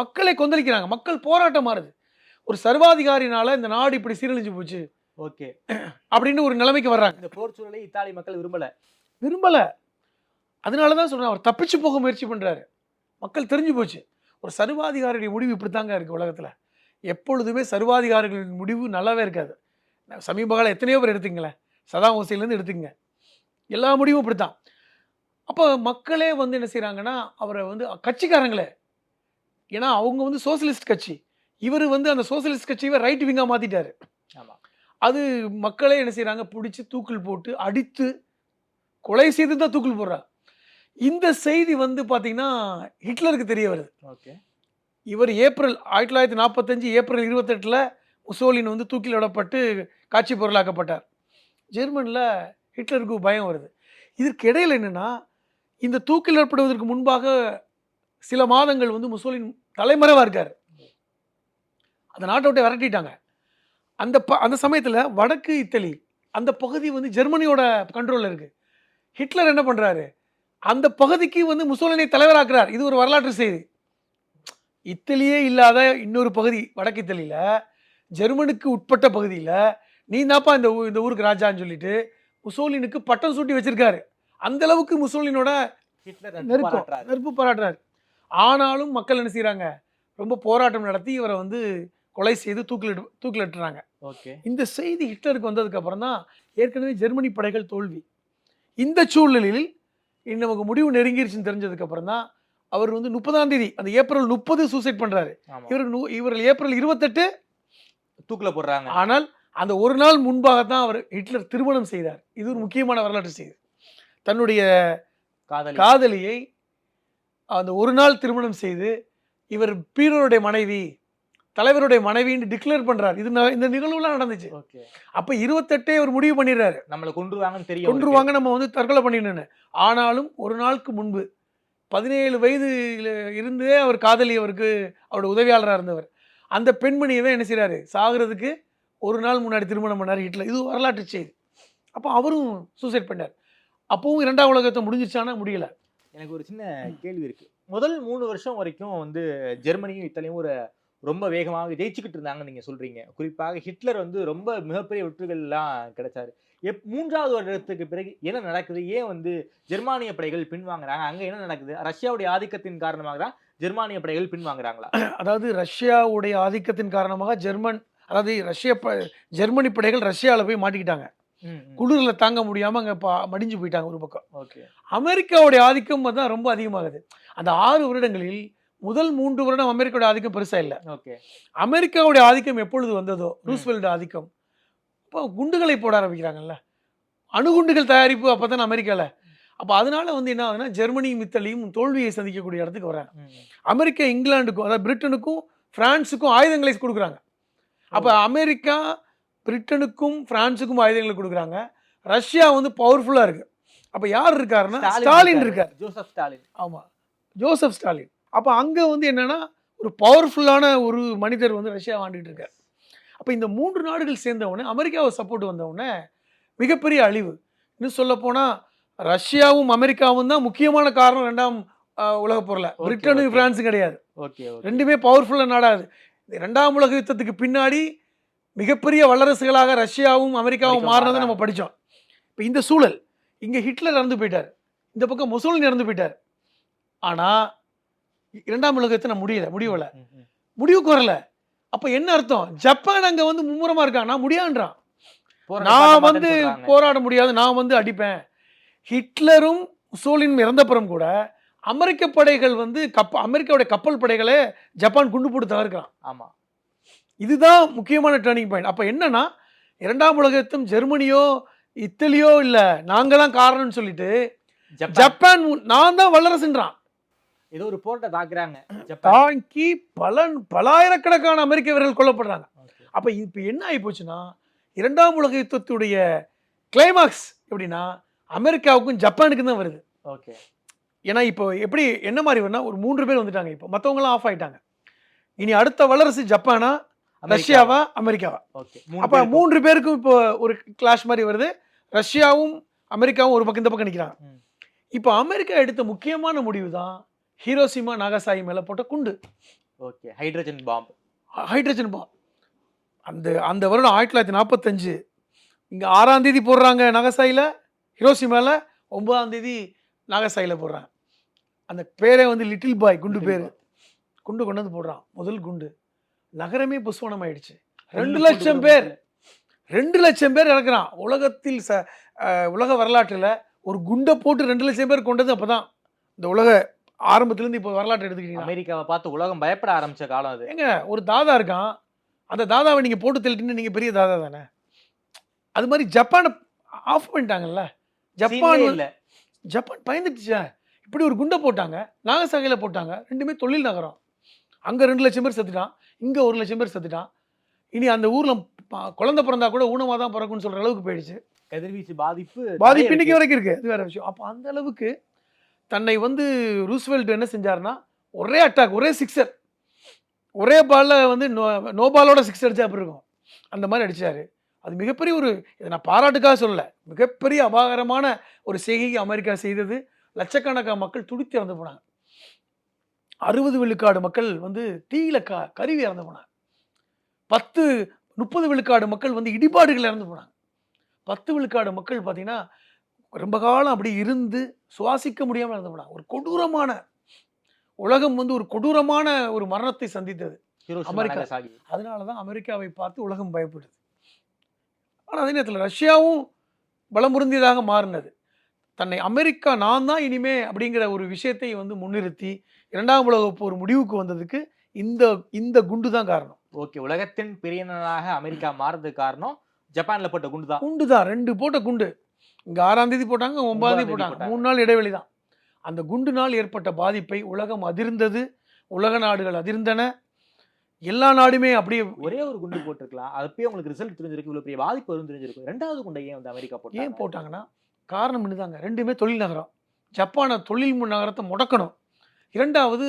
மக்களை கொந்தளிக்கிறாங்க. மக்கள் போராட்டம் மாறுது. ஒரு சர்வாதிகாரினால் இந்த நாடு இப்படி சீரழிஞ்சு போச்சு. ஓகே. அப்படின்னு ஒரு நிலைமைக்கு வர்றாங்க. இந்த போர் சூழலை இத்தாலி மக்கள் விரும்பல. விரும்பல. அதனால தான் சொல்றேன் அவர் தப்பிச்சு போக முயற்சி பண்றாரு. மக்கள் தெரிஞ்சு போச்சு. ஒரு சர்வாதிகாரியுடைய முடிவு இப்படித்தாங்க இருக்கு உலகத்துல. எப்பொழுதுமே சர்வாதிகாரிகளின் முடிவு நல்லாவே இருக்காது. சமீப காலம் எத்தனையோ பேர் எடுத்துங்களேன் சதாம் ஹுசைன்லேருந்து எடுத்துங்க. எல்லா முடிவும் இப்படித்தான். அப்போ மக்களே வந்து என்ன செய்றாங்கன்னா அவரை வந்து கட்சிக்காரங்களே. ஏன்னா அவங்க வந்து சோசியலிஸ்ட் கட்சி. இவர் வந்து அந்த சோசியலிஸ்ட் கட்சியை ரைட் விங்காக மாத்திட்டாரு. ஆமா. அது மக்களே என்ன செய்றாங்க? பிடிச்சி தூக்கில் போட்டு அடித்து கொலை செய்து தான் தூக்கில் போடுறா இந்த செய்தி வந்து பார்த்தீங்கன்னா ஹிட்லருக்கு தெரிய வருது. ஓகே. இவர் ஏப்ரல் ஆயிரத்தி தொள்ளாயிரத்தி நாற்பத்தஞ்சு ஏப்ரல் இருபத்தெட்டில் முசோலின் வந்து தூக்கில் விடப்பட்டு காட்சி பொருளாக்கப்பட்டார். ஜெர்மனில் ஹிட்லருக்கு பயம் வருது. இதற்கு இடையில் என்னென்னா இந்த தூக்கில் விடப்படுவதற்கு முன்பாக சில மாதங்கள் வந்து முசோலின் தலைமறைவாக இருக்கார். அந்த நாட்டை விட்டு விரட்டிட்டாங்க. அந்த ப அந்த சமயத்தில் வடக்கு இத்தாலி அந்த பகுதி வந்து ஜெர்மனியோட கண்ட்ரோலில் இருக்குது ஹிட்லர் என்ன பண்ணுறாரு அந்த பகுதிக்கு வந்து முசோலினை தலைவராக்குறார். இது ஒரு வரலாற்று செய்தி. இத்தாலியே இல்லாத இன்னொரு பகுதி வடக்கு இத்தாலியில் ஜெர்மனுக்கு உட்பட்ட பகுதியில் நீ தாப்பா இந்த ஊ இந்த ஊருக்கு ராஜான்னு சொல்லிட்டு முசோலினுக்கு பட்டம் சூட்டி வச்சிருக்காரு. அந்த அளவுக்கு முசோலினோட நெருக்கம் நெருக்கம் நெருப்பு பாராட்டுறாரு. ஆனாலும் மக்கள் என்ன செய்றாங்க? ரொம்ப போராட்டம் நடத்தி இவரை வந்து கொலை செய்து தூக்கிலிட்டு தூக்கிலிட்டுறாங்க ஓகே. இந்த செய்தி ஹிட்லருக்கு வந்ததுக்கு அப்புறம் தான் ஏற்கனவே ஜெர்மனி படைகள் தோல்வி. இந்த சூழ்நிலையில் நமக்கு முடிவு நெருங்கிருச்சுன்னு தெரிஞ்சதுக்கு அப்புறம் தான் அவர் வந்து முப்பதாம் தேதி அந்த ஏப்ரல் முப்பது சூசைட் பண்றாரு. ஆமா. இவர் ஏப்ரல் இருபத்தெட்டு தூக்குல போடுறாங்க. ஆனால் அந்த ஒரு நாள் முன்பாக தான் அவர் ஹிட்லர் திருமணம் செய்தார். இது ஒரு முக்கியமான வரலாற்று செய்தி. தன்னுடைய காதலி. காதலியை அந்த ஒரு நாள் திருமணம் செய்து இவர் பீரருடைய மனைவி தலைவருடைய மனைவின்னு டிக்ளேர் பண்றார். இது இந்த நிகழ்வுலாம் நடந்துச்சு. ஓகே. அப்ப இருபத்தெட்டே அவர் முடிவு பண்ணிடுறாரு. நம்மள கொன்றுவாங்கன்னு தெரியும் கொன்றுவாங்க நம்ம வந்து தற்கொலை பண்ணிடணும்னு. ஆனாலும் ஒரு நாளுக்கு முன்பு பதினேழு வயது இருந்தே அவர் காதலி அவருக்கு அவரோட உதவியாளராக இருந்தவர். அந்த பெண்மணியை தான் என்ன செய்றாரு? சாகிறதுக்கு ஒரு நாள் முன்னாடி திருமணம் பண்ணார் ஹிட்லர். இது வரலாற்று செய்தி. அப்போ அவரும் சூசைட் பண்ணார் அப்பவும் இரண்டாம் உலகத்தை முடிஞ்சிச்சானா முடியல. எனக்கு ஒரு சின்ன கேள்வி இருக்கு. முதல் மூணு வருஷம் வரைக்கும் வந்து ஜெர்மனியும் இத்தாலியும் ஒரு ரொம்ப வேகமாக ஜெயிச்சுக்கிட்டு இருந்தாங்கன்னு நீங்க சொல்றீங்க. குறிப்பாக ஹிட்லர் வந்து ரொம்ப மிகப்பெரிய வெற்றிகள் எல்லாம் கிடைச்சாரு. எப் மூன்றாவது வருடத்துக்கு பிறகு என்ன நடக்குது? ஏன் வந்து ஜெர்மானிய படைகள் பின்வாங்குறாங்க? அங்க என்ன நடக்குது? ரஷ்யாவுடைய ஆதிக்கத்தின் காரணமாக தான் ஜெர்மானிய படைகள் பின்வாங்குறாங்களா? அதாவது ரஷ்யாவுடைய ஆதிக்கத்தின் காரணமாக ஜெர்மன் அதாவது ரஷ்ய ப ஜெர்மனி படைகள் ரஷ்யாவில் போய் மாட்டிக்கிட்டாங்க. குளிரில் தாங்க முடியாமல் அங்கே பா மடிஞ்சு போயிட்டாங்க ஒரு பக்கம். ஓகே. அமெரிக்காவுடைய ஆதிக்கம் தான் ரொம்ப அதிகமாகுது. அந்த ஆறு வருடங்களில் முதல் மூன்று வருடம் அமெரிக்காவுடைய ஆதிக்கம் பெருசா இல்லை. ஓகே. அமெரிக்காவுடைய ஆதிக்கம் எப்பொழுது வந்ததோ ரூஸ்வெல்ட் ஆதிக்கம். இப்போ குண்டுகளை போட ஆரம்பிக்கிறாங்கல்ல. அணுகுண்டுகள் தயாரிப்பு அப்போ தானே அமெரிக்காவில் அப்போ அதனால வந்து என்ன ஆகுதுன்னா ஜெர்மனியும் இத்தாலியும் தோல்வியை சந்திக்கக்கூடிய இடத்துக்கு வராங்க. அமெரிக்கா இங்கிலாந்துக்கும் அதாவது பிரிட்டனுக்கும் பிரான்ஸுக்கும் ஆயுதங்களை கொடுக்குறாங்க. அப்போ அமெரிக்கா பிரிட்டனுக்கும் பிரான்ஸுக்கும் ஆயுதங்களை கொடுக்குறாங்க. ரஷ்யா வந்து பவர்ஃபுல்லாக இருக்கு. அப்போ யார் இருக்காருன்னா ஸ்டாலின் இருக்கார். Joseph Stalin. ஆமாம் ஜோசப் ஸ்டாலின். அப்போ அங்கே வந்து என்னன்னா ஒரு பவர்ஃபுல்லான ஒரு மனிதர் வந்து ரஷ்யா ஆண்டுகிட்டு இருக்கார். அப்போ இந்த மூன்று நாடுகள் சேர்ந்த உடனே அமெரிக்காவை சப்போர்ட் வந்த உடனே மிகப்பெரிய அழிவு. இன்னும் சொல்ல போனால் ரஷ்யாவும் அமெரிக்காவும் தான் முக்கியமான காரணம் ரெண்டாம் போரில். Okay, பிரிட்டனும். பிரான்ஸும் கிடையாது. ஓகே ரெண்டுமே பவர்ஃபுல்லாக நாடாது இந்த ரெண்டாம் உலக யுத்தத்துக்கு பின்னாடி மிகப்பெரிய வல்லரசுகளாக ரஷ்யாவும் அமெரிக்காவும் அமெரிக்கா மாறினதை நம்ம. படித்தோம் இப்போ இந்த சூழல் இங்கே ஹிட்லர் இறந்து போயிட்டார். இந்த பக்கம் முசோலினி இறந்து போயிட்டார். ஆனால் இரண்டாம் உலக யுத்தம் முடியல முடியல. முடிவுக்கு வரல அப்போ என்ன அர்த்தம்? ஜப்பான் அங்கே வந்து மும்முரமாக இருக்கான் நான் முடியான்றான். நான் வந்து. போராட முடியாது நான் வந்து அடிப்பேன். ஹிட்லரும் முசோலினும் இறந்தப்புறம் கூட அமெரிக்க படைகள் வந்து கப்ப அமெரிக்காவுடைய கப்பல் படைகளை ஜப்பான் குண்டு போட்டு தவிர்க்கிறான் ஆமா. இதுதான் முக்கியமான டேர்னிங் பாயிண்ட் அப்போ என்னன்னா இரண்டாம் உலக யுத்தம் ஜெர்மனியோ இத்தாலியோ இல்லை நாங்கள் தான் காரணம்னு சொல்லிட்டு ஜப்பான் நான் தான் வல்லரசுன்றான். ஏதோ ஒரு போர்ட்டை தாக்குறாங்க ஜப்பான். தாக்கி பல பலாயிரக்கணக்கான அமெரிக்க வீரர்கள் கொல்லப்படுறாங்க. அப்போ இப்போ என்ன ஆகி போச்சுன்னா இரண்டாம் உலக யுத்தத்துடைய கிளைமாக்ஸ் எப்படின்னா அமெரிக்காவுக்கும் ஜப்பானுக்கும் தான் வருது. ஓகே. ஏன்னா இப்போ எப்படி என்ன மாதிரி வரும்னா ஒரு மூன்று பேர் வந்துட்டாங்க இப்போ. மற்றவங்களாம் ஆஃப் ஆயிட்டாங்க. இனி அடுத்த வல்லரசு ஜப்பானா ரஷ்யாவா அமெரிக்காவா? ஓகே. அப்போ மூன்று பேருக்கும் இப்போ ஒரு கிளாஷ் மாதிரி வருது. ரஷ்யாவும் அமெரிக்காவும் ஒரு பக்கம் இந்த பக்கம் நிற்கிறாங்க. இப்போ அமெரிக்கா எடுத்த முக்கியமான முடிவு தான் ஹீரோசிமா நாகசாயி மேலே போட்ட குண்டு. Okay hydrogen bomb hydrogen bomb. அந்த அந்த வருடம் ஆயிரத்தி தொள்ளாயிரத்தி நாற்பத்தஞ்சு. இங்கே ஆறாம் தேதி போடுறாங்க நாகசாயில் ஹிரோசிமாவில் ஒன்பதாம் தேதி நாகசாயில் போடுறாங்க. அந்த பேரே வந்து லிட்டில் பாய் குண்டு பேர். குண்டு கொண்டு வந்து போடுறான் முதல் குண்டு. நகரமே புஸ்வனம் ஆயிடுச்சு ரெண்டு லட்சம் பேர் ரெண்டு லட்சம் பேர் இறக்குறான். உலகத்தில் ச உலக வரலாற்றில் ஒரு குண்டை போட்டு ரெண்டு லட்சம் பேர் கொண்டது அப்போ தான் இந்த உலக ஆரம்பத்துலேருந்து இப்போ வரலாற்று எடுத்துக்கிட்டீங்கன்னா. அமெரிக்காவை பார்த்து உலகம் பயப்பட ஆரம்பிச்ச காலம் அது. ஏங்க ஒரு தாதா இருக்கான். அந்த தாதாவை நீங்கள் போட்டு தள்ளிட்டு நீங்கள் பெரிய தாதா தானே? அது மாதிரி ஜப்பானை ஆஃப் பண்ணிட்டாங்கல்ல. ஜப்பான் இல்ல. ஜப்பான் பயந்துட்டுச்சே இப்படி ஒரு குண்டை போட்டாங்க. நாகசாகியில் போட்டாங்க. ரெண்டுமே தொழில் நகரம். அங்கே ரெண்டு லட்சம் பேர் செத்துட்டான். இங்கே ஒரு லட்சம் பேர் செத்துட்டான். இனி அந்த ஊரில் குழந்தை பிறந்தா கூட ஊனமாக தான் பிறக்கும்னு சொல்கிற அளவுக்கு போயிடுச்சு. கதிர்வீச்சு பாதிப்பு பாதிப்பு இன்னைக்கு. வரைக்கும் இருக்கு. அது வேற விஷயம். அப்போ அந்த அளவுக்கு தன்னை வந்து ரூஸ்வெல்ட் என்ன செஞ்சாருன்னா ஒரே அட்டாக் ஒரே சிக்ஸர் ஒரே பாலில் வந்து நோ நோ பாலோட சிக்ஸ் அடிச்சா அப்படி இருக்கும். அந்த மாதிரி அடித்தார் அது மிகப்பெரிய ஒரு இதை நான் பாராட்டுக்காக சொல்லலை. மிகப்பெரிய அபாகரமான ஒரு செய்கையை அமெரிக்கா செய்தது. லட்சக்கணக்கான மக்கள் துடித்து இறந்து போனாங்க. அறுபது விழுக்காடு மக்கள் வந்து தீயில க கருவி இறந்து போனாங்க. பத்து முப்பது விழுக்காடு மக்கள் வந்து இடிபாடுகள் இறந்து போனாங்க. பத்து விழுக்காடு மக்கள் பார்த்திங்கன்னா ரொம்ப காலம் அப்படி இருந்து சுவாசிக்க முடியாமல் இறந்து போனாங்க ஒரு கொடூரமான உலகம் வந்து ஒரு கொடூரமான ஒரு மரணத்தை சந்தித்தது. அமெரிக்கா. அதனால தான் அமெரிக்காவை பார்த்து உலகம் பயப்படுது ஆனால் அதே நேரத்தில் ரஷ்யாவும் பலமுருந்தியதாக மாறினது. தன்னை அமெரிக்கா நான் தான் இனிமே அப்படிங்கிற ஒரு விஷயத்தை வந்து முன்னிறுத்தி இரண்டாம் உலக போர் முடிவுக்கு வந்ததுக்கு இந்த இந்த குண்டு தான் காரணம். ஓகே உலகத்தின் பிரியனாக அமெரிக்கா மாறதுக்கு காரணம் ஜப்பான்ல போட்ட குண்டு தான் குண்டு தான் ரெண்டு போட்ட குண்டு. இங்கே ஆறாம் தேதி போட்டாங்க ஒன்பதாம் தேதி போட்டாங்க. மூணு நாள் இடைவெளி தான். அந்த குண்டு நாள் ஏற்பட்ட பாதிப்பை உலகம் அதிர்ந்தது உலக நாடுகள் அதிர்ந்தன. எல்லா நாடுமே அப்படியே ஒரே ஒரு குண்டு போட்டிருக்கலாம். அப்பயே உங்களுக்கு ரிசல்ட் தெரிஞ்சிருக்கு இவ்வளவு பெரிய பாதிப்பு வரும் தெரிஞ்சிருக்கும். ரெண்டாவது குண்டை ஏன் வந்து அமெரிக்கா போட்டாங்க? ஏன் போட்டாங்கன்னா காரணம் என்னதாங்க ரெண்டுமே தொழில் நகரம். ஜப்பானை தொழில் நகரத்தை முடக்கணும். இரண்டாவது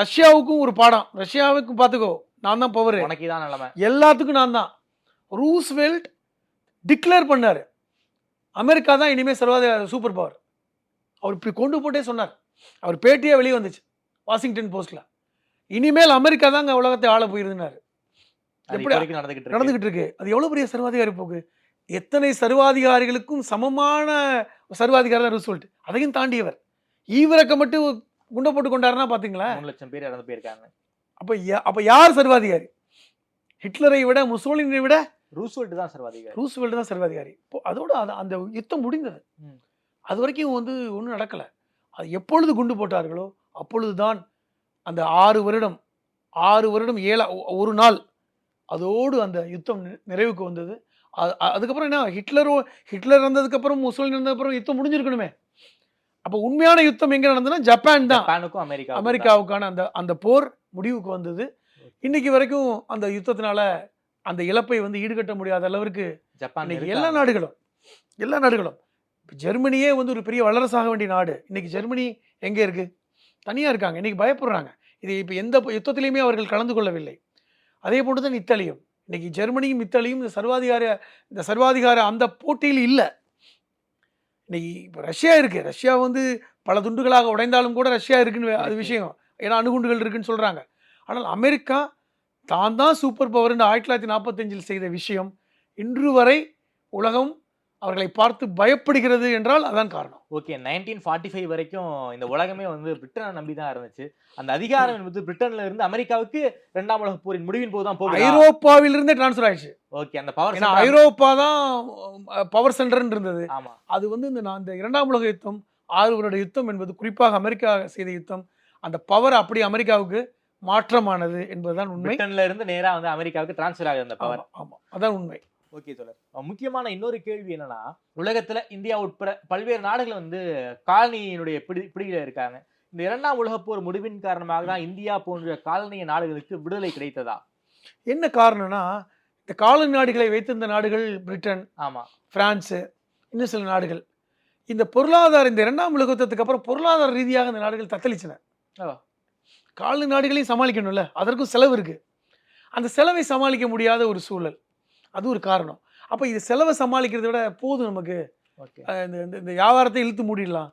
ரஷ்யாவுக்கும் ஒரு பாடம். ரஷ்யாவுக்கும் பார்த்துக்கோ நான் தான் பவர் உனக்கு தான் நிலைமை. எல்லாத்துக்கும் நான் தான். ரூஸ்வெல்ட் டிக்ளேர் பண்ணார். அமெரிக்கா தான் இனிமேல் சர்வாதிகார சூப்பர் பவர் அவர் இப்படி கொண்டு போட்டே சொன்னார். அவர் பேட்டியே வெளியே வந்துச்சு வாஷிங்டன் போஸ்ட்ல. இனிமேல் அமெரிக்கா தாங்க உலகத்தை ஆள போயிருந்தார் எப்படி நடந்துகிட்டு இருக்கு. நடந்துகிட்டு இருக்கு? அது எவ்வளவு பெரிய சர்வாதிகாரி போக்கு? எத்தனை சர்வாதிகாரிகளுக்கும் சமமான சர்வாதிகாரி தான் ரூஸ்வெல்ட் அதையும் தாண்டியவர். ஈவிரக்க மட்டும் குண்டை போட்டு கொண்டாருன்னா பாத்தீங்களா? மூணு லட்சம் பேர் இறந்து போயிருக்காங்க. அப்ப அப்ப யார் சர்வாதிகாரி? ஹிட்லரை விட முசோலினை விட ரூஸ்வெல்ட் தான் சர்வாதிகாரி. ரூஸ்வெல்ட் தான் சர்வாதிகாரி. இப்போ அதோட அது அந்த யுத்தம் முடிந்தது. அது வரைக்கும் வந்து ஒன்றும் நடக்கல. அது எப்பொழுது குண்டு போட்டார்களோ அப்பொழுதுதான் அந்த ஆறு வருடம் ஆறு வருடம் ஏழா ஒரு நாள் அதோடு அந்த யுத்தம் நிறைவுக்கு வந்தது. அ- அ- அதுக்கப்புறம் என்ன ஹிட்லரோ ஹிட்லர் இருந்ததுக்கப்புறம் முசோலின் இருந்ததுக்கப்புறம் யுத்தம் முடிஞ்சிருக்கணுமே. அப்போ உண்மையான யுத்தம் எங்க நடந்ததுன்னா ஜப்பான் தான். அமெரிக்கா அமெரிக்காவுக்கான அந்த அந்த போர் முடிவுக்கு வந்தது. இன்னைக்கு வரைக்கும் அந்த யுத்தத்தினால அந்த இழப்பை வந்து ஈடுகட்ட முடியாத அளவிற்கு ஜப்பான். எல்லா நாடுகளும் எல்லா நாடுகளும். இப்ப ஜெர்மனியே வந்து ஒரு பெரிய வல்லரசாக வேண்டிய நாடு. இன்னைக்கு ஜெர்மனி எங்கே இருக்கு? தனியாக இருக்காங்க. இன்னைக்கு பயப்படுறாங்க. இது இப்போ எந்த யுத்தத்திலையுமே அவர்கள் கலந்து கொள்ளவில்லை. அதே போன்று தான் இத்தாலியும். இன்னைக்கு ஜெர்மனியும் இத்தாலியும் இந்த சர்வாதிகார இந்த சர்வாதிகார அந்த போட்டியில் இல்லை. இன்னைக்கு இப்போ ரஷ்யா இருக்கு. ரஷ்யா வந்து பல துண்டுகளாக உடைந்தாலும் கூட ரஷ்யா இருக்குன்னு அது விஷயம். ஏன்னா அணுகுண்டுகள் இருக்குன்னு சொல்றாங்க. ஆனால் அமெரிக்கா தான் தான் சூப்பர் பவர்னு ஆயிரத்தி தொள்ளாயிரத்தி நாற்பத்தஞ்சில் செய்த விஷயம். இன்று வரை உலகம் அவர்களை பார்த்து பயப்படுகிறது என்றால் அதான் காரணம். ஓகே நைன்டீன் ஃபார்ட்டி ஃபைவ் வரைக்கும் இந்த உலகமே வந்து பிரிட்டனை நம்பி தான் இருந்துச்சு. அந்த அதிகாரம் என்பது பிரிட்டன்ல இருந்து அமெரிக்காவுக்கு இரண்டாம் உலக போரின் முடிவின் போது தான் போகுது? ஐரோப்பாவிலிருந்தே டிரான்ஸ்ஃபர் ஆயிடுச்சு. ஓகே அந்த பவர் ஏன்னா ஐரோப்பா தான் பவர் சென்டர்னு இருந்தது. ஆமா. அது வந்து இந்த நான் இந்த இரண்டாம் உலக யுத்தம் ஆறு வருட யுத்தம் என்பது குறிப்பாக அமெரிக்கா செய்த யுத்தம். அந்த பவர் அப்படி அமெரிக்காவுக்கு மாற்றமானது என்பதுதான் உண்மை. பிரிட்டன்ல இருந்து நேரா வந்து அமெரிக்காவுக்கு டிரான்ஸ்ஃபர் ஆகுது அந்த பவர் ஆமா, ஆமா அதான் உண்மை. ஓகே தொடர் முக்கியமான இன்னொரு கேள்வி என்னன்னா உலகத்துல இந்தியா உட்பட பல்வேறு நாடுகள் வந்து காலனியினுடைய பிடி பிடியில இருக்காங்க. இந்த இரண்டாம் உலகப் போர் முடிவின் காரணமாக தான் இந்தியா போன்ற காலனிய நாடுகளுக்கு விடுதலை கிடைத்ததா? என்ன காரணம்னா இந்த காலனி நாடுகளை வைத்திருந்த நாடுகள் பிரிட்டன் ஆமா. பிரான்ஸு இன்னும் சில நாடுகள். இந்த பொருளாதார இந்த இரண்டாம் உலக யுத்தத்துக்கு அப்புறம் பொருளாதார ரீதியாக இந்த நாடுகள் தத்தளிச்சன. காலனி நாடுகளையும் சமாளிக்கணும்ல? அதற்கும் செலவு இருக்கு. அந்த செலவை சமாளிக்க முடியாத ஒரு சூழல். அது ஒரு காரணம். அப்போ இது செலவை சமாளிக்கிறதை விட போதும் நமக்கு. இந்த இந்த- வியாபாரத்தை இழுத்து மூடிடலாம்.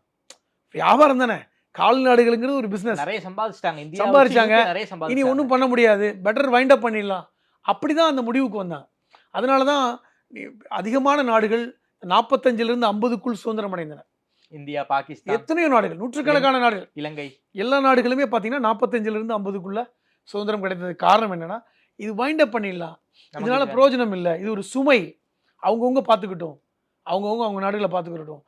வியாபாரம் தானே. கால்நாடுகளுங்கிறது ஒரு பிஸ்னஸ் நிறைய சம்பாதிச்சிட்டாங்க. சம்பாதிச்சாங்க. இனி ஒன்றும் பண்ண முடியாது. பெட்டர் வைண்ட் அப் பண்ணிடலாம். அப்படி தான் அந்த முடிவுக்கு வந்தாங்க அதனால தான் அதிகமான நாடுகள் நாற்பத்தஞ்சிலிருந்து ஐம்பதுக்குள் சுதந்திரம் அடைந்தன. இந்தியா பாகிஸ்தான் எத்தனையோ நாடுகள் நூற்றுக்கணக்கான நாடுகள். இலங்கை. எல்லா நாடுகளுமே பார்த்தீங்கன்னா நாற்பத்தஞ்சிலிருந்து ஐம்பதுக்குள்ள சுதந்திரம் கிடைத்ததுக்கு காரணம் என்னன்னா இது வைண்ட் அப் பண்ணிடலாம். இதனால இது- பிரயோஜனம் இல்லை. இது ஒரு சுமை. அவங்கவுங்க பார்த்துக்கிட்டோம் அவங்கவுங்க அவங்க நாடுகளை பார்த்துக்கிட்டோம்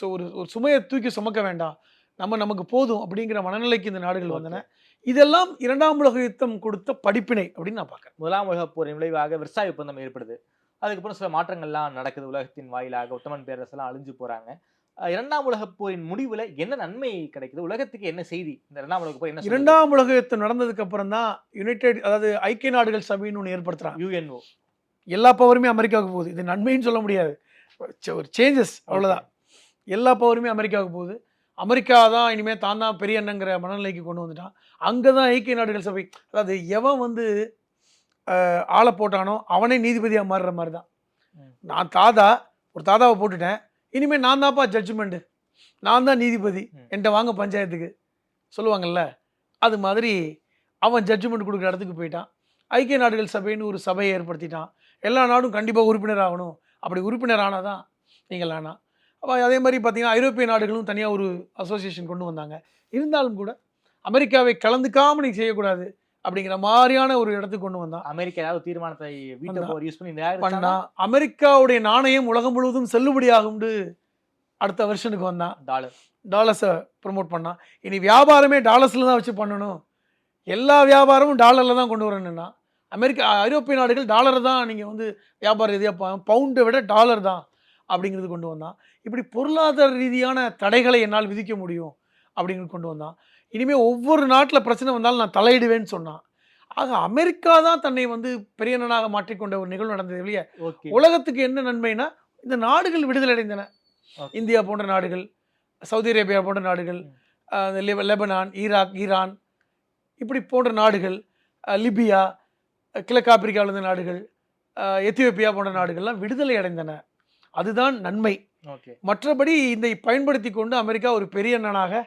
ஒரு ஒரு சுமையை தூக்கி சுமக்க வேண்டாம். நம்ம நமக்கு போதும் அப்படிங்கிற மனநிலைக்கு இந்த நாடுகள் வந்தன. இதெல்லாம் இரண்டாம் உலக யுத்தம் கொடுத்த படிப்பினை அப்படின்னு நான் பார்க்குறேன் முதலாம் உலகப் போரின் விளைவாக விர்சாய் ஒப்பந்தம் ஏற்படுது. அதுக்கப்புறம் சில மாற்றங்கள்லாம் நடக்குது உலகத்தின் வாயிலாக. ஒட்டமன் பேரரசெல்லாம் அழிஞ்சு போறாங்க. அஹ் இரண்டாம் உலகப் போரின் முடிவுல என்ன நன்மை கிடைக்குது? உலகத்துக்கு என்ன செய்தி? இந்த இரண்டாம் உலகப் போர் என்ன இரண்டாம் உலக யுத்தம் நடந்ததுக்கு அப்புறம் தான் யுனைடெட் அதாவது ஐக்கிய நாடுகள் சபைன்னு ஒன்று ஏற்படுத்துறாங்க. யுஎன்ஓ எல்லா பவருமே அமெரிக்காவுக்கு போகுது. இது நன்மைன்னு சொல்ல முடியாது. ஒரு சேஞ்சஸ் அவ்வளோதான் எல்லா பவருமே அமெரிக்காவுக்கு போகுது. அமெரிக்கா தான் இனிமேல் தான் தான் பெரிய அண்ணங்கிற மனநிலைக்கு கொண்டு வந்துட்டான். அங்கே தான் ஐக்கிய நாடுகள் சபை அதாவது எவன் வந்து ஆளை போட்டானோ அவனே நீதிபதியாக மாறுற மாதிரி தான். நான் தாதா ஒரு தாதாவை போட்டுட்டேன். இனிமேல் நான் தான்ப்பா ஜட்ஜ்மெண்ட்டு நான் தான் நீதிபதி. என்கிட்ட வாங்க பஞ்சாயத்துக்கு. சொல்லுவாங்கல்ல அது மாதிரி அவன் ஜட்ஜ்மெண்ட் கொடுக்குற இடத்துக்கு போயிட்டான். ஐக்கிய நாடுகள் சபைன்னு ஒரு சபையை ஏற்படுத்திட்டான். எல்லா நாடும் கண்டிப்பாக உறுப்பினர் ஆகணும். அப்படி உறுப்பினர் ஆனால் தான் நீங்கள் ஆனா. அப்போ அதே மாதிரி பார்த்தீங்கன்னா ஐரோப்பிய நாடுகளும் தனியாக ஒரு அசோசியேஷன் கொண்டு வந்தாங்க. இருந்தாலும் கூட அமெரிக்காவை கலந்துக்காம நீ செய்யக்கூடாது. அப்படிங்கிற மாதிரியான ஒரு இடத்துக்கு கொண்டு வந்தான். அமெரிக்கா ஏதாவது தீர்மானத்தை வீட்டோ வந்தா. பவர் யூஸ் பண்ணி பண்ணா. பண்ணா அமெரிக்காவுடைய நாணயம் உலகம் முழுவதும் செல்லுபடியாகும்னு அடுத்த வருஷனுக்கு வந்தான். டாலர். டாலர்ஸை ப்ரொமோட் பண்ணான். இனி வியாபாரமே டாலர்ஸில் தான் வச்சு பண்ணணும். எல்லா வியாபாரமும் டாலரில் தான் கொண்டு வரணும்னா. அமெரிக்கா ஐரோப்பிய நாடுகள் டாலரை தான் நீங்கள் வந்து வியாபார ரீதியாக பவுண்டை விட டாலர் தான் அப்படிங்கிறது கொண்டு வந்தான். இப்படி பொருளாதார ரீதியான தடைகளை என்னால் விதிக்க முடியும் அப்படிங்கிறது கொண்டு வந்தான். இனிமேல் ஒவ்வொரு நாட்டில் பிரச்சனை வந்தாலும் நான் தலையிடுவேன்னு சொன்னான். ஆக அமெரிக்கா தான் தன்னை வந்து பெரியனனாக மாற்றிக்கொண்ட ஒரு நிகழ்வு நடந்தது இல்லையா? உலகத்துக்கு என்ன நன்மைனா இந்த நாடுகள் விடுதலை அடைந்தன. இந்தியா போன்ற நாடுகள் சவுதி அரேபியா போன்ற நாடுகள் லெபனான் ஈராக் ஈரான் இப்படி போன்ற நாடுகள் லிபியா கிழக்கு ஆப்பிரிக்காவில் இருந்த நாடுகள் எத்தியோப்பியா போன்ற நாடுகள்லாம் விடுதலை அடைந்தன. அதுதான் நன்மை. மற்றபடி இதை பயன்படுத்தி கொண்டு அமெரிக்கா ஒரு பெரிய அண்ணனாக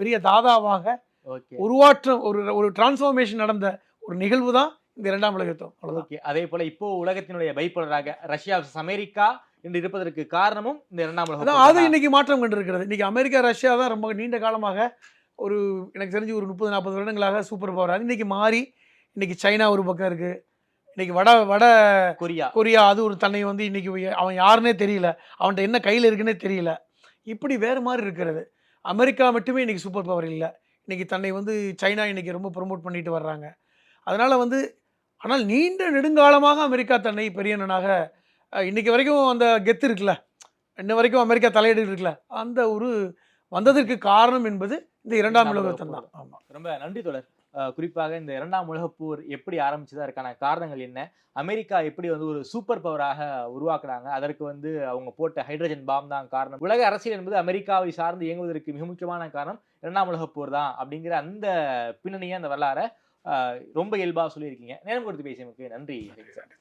பெரிய தாதாவாக ஓகே. உருவாற்றம் ஒரு ஒரு டிரான்ஸ்ஃபார்மேஷன் நடந்த ஒரு நிகழ்வு தான் இந்த இரண்டாம் உலக யுத்தம் ஓகே. அதே போல இப்போ உலகத்தினுடைய பைப்பலராக ரஷ்யா அமெரிக்கா என்று இருப்பதற்கு காரணமும் இந்த இரண்டாம் உலக அதான் போர் அது. இன்னைக்கு மாற்றம் கண்டிருக்கிறது. இன்னைக்கு அமெரிக்கா ரஷ்யா தான் ரொம்ப நீண்ட காலமாக ஒரு எனக்கு தெரிஞ்சு ஒரு முப்பது நாற்பது வருடங்களாக சூப்பர் பவர் அது இன்னைக்கு மாறி இன்னைக்கு சைனா ஒரு பக்கம் இருக்கு. இன்னைக்கு வட வட கொரியா. கொரியா அது ஒரு தன்னை வந்து இன்னைக்கு அவன் யாருன்னே தெரியல. அவன்கிட்ட என்ன கையில் இருக்குன்னே தெரியல. இப்படி வேறு மாதிரி இருக்கிறது. அமெரிக்கா மட்டுமே இன்னைக்கு சூப்பர் பவர் இல்லை. இன்னைக்கு தன்னை வந்து சைனா இன்னைக்கு ரொம்ப ப்ரொமோட் பண்ணிட்டு வர்றாங்க. அதனால வந்து ஆனால் நீண்ட நெடுங்காலமாக அமெரிக்கா தன்னை பெரியனனாக அஹ், இன்னைக்கு வரைக்கும் அந்த கெத்து இருக்குல்ல. இன்ன வரைக்கும் அமெரிக்கா தலையீடு இருக்குல்ல. அந்த ஒரு வந்ததற்கு காரணம் என்பது இந்த இரண்டாம் இரண்டாம் உலக உலகப் யுத்தம் தான் ஆமாம் ரொம்ப நன்றி தொடர் குறிப்பாக இந்த இரண்டாம் உலகப் போர் எப்படி ஆரம்பிச்சதா இருக்கான காரணங்கள் என்ன? அமெரிக்கா எப்படி வந்து ஒரு சூப்பர் பவராக உருவாக்குனாங்க? அதற்கு வந்து அவங்க போட்ட ஹைட்ரஜன் பாம் தான் காரணம். உலக அரசியல் என்பது அமெரிக்காவை சார்ந்து இயங்குவதற்கு மிக முக்கியமான காரணம் இரண்டாம் உலகப் போர் தான் அப்படிங்கிற அந்த பின்னணியை அந்த வரலாறை ரொம்ப இயல்பாக சொல்லியிருக்கீங்க. நேரம் கொடுத்து பேசியமுக்கு நன்றி. சார்